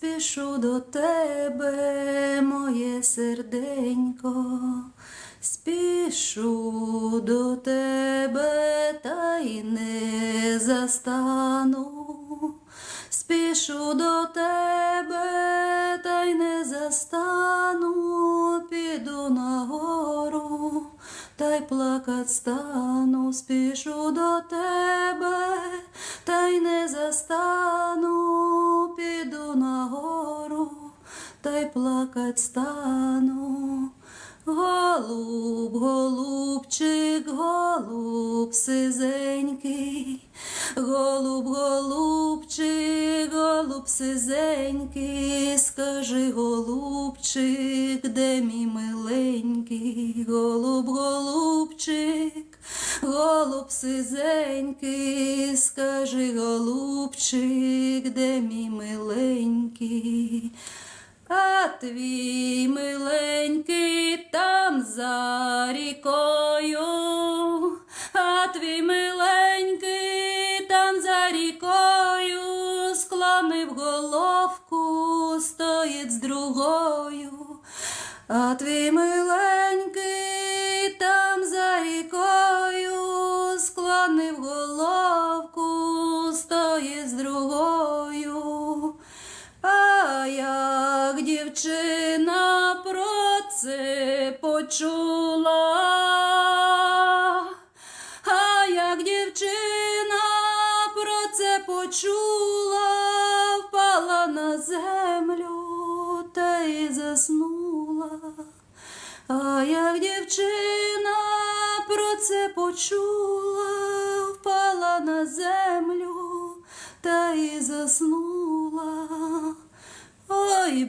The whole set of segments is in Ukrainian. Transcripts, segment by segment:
спішу до тебе, моє серденько. Спішу до тебе та й не застану. Спішу до тебе та й не застану. Піду на гору та й плакать стану. Спішу до тебе та й не застану. Плакать стану. Голуб, голубчик, голуб сизенький, голуб, голубчик, голуб сизенький, скажи, голубчик, де мій миленький, голуб, голубчик, голуб сизенький, скажи, голубчик, де мій миленький. А твій миленький там за рікою, а твій миленький там за рікою, склонив головку, стоїть з другою, а твій миленький там за рікою, склонив головку, стоїть з другою. А як дівчина про це почула, а як дівчина про це почула, впала на землю та й заснула. А як дівчина про це почула, впала на землю та й заснула. Ой,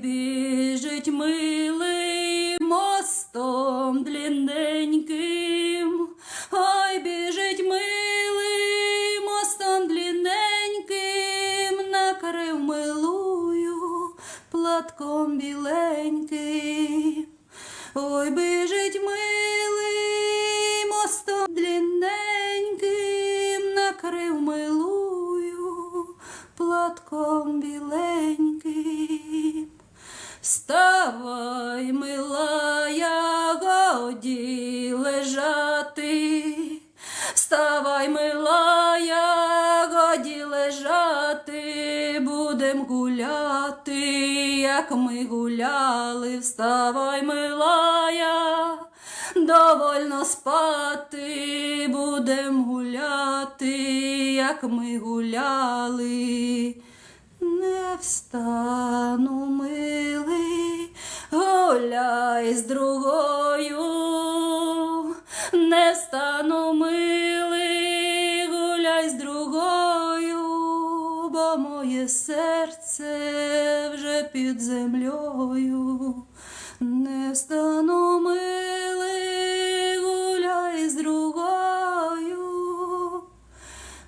біжить милий мостом длінненьким, ой, біжить милий мостом длінненьким, накрив милую платком біленьким. Ой, біжить лежати. Вставай, милая, годі лежати, будем гуляти, як ми гуляли. Вставай, милая, довольно спати, будем гуляти, як ми гуляли. Не встану, милий, гуляй з другою, перестану милий, гуляй з другою, бо моє серце вже під землею, не стану милий, гуляй з другою,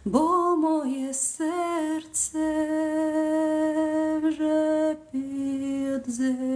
бо моє серце вже під землею.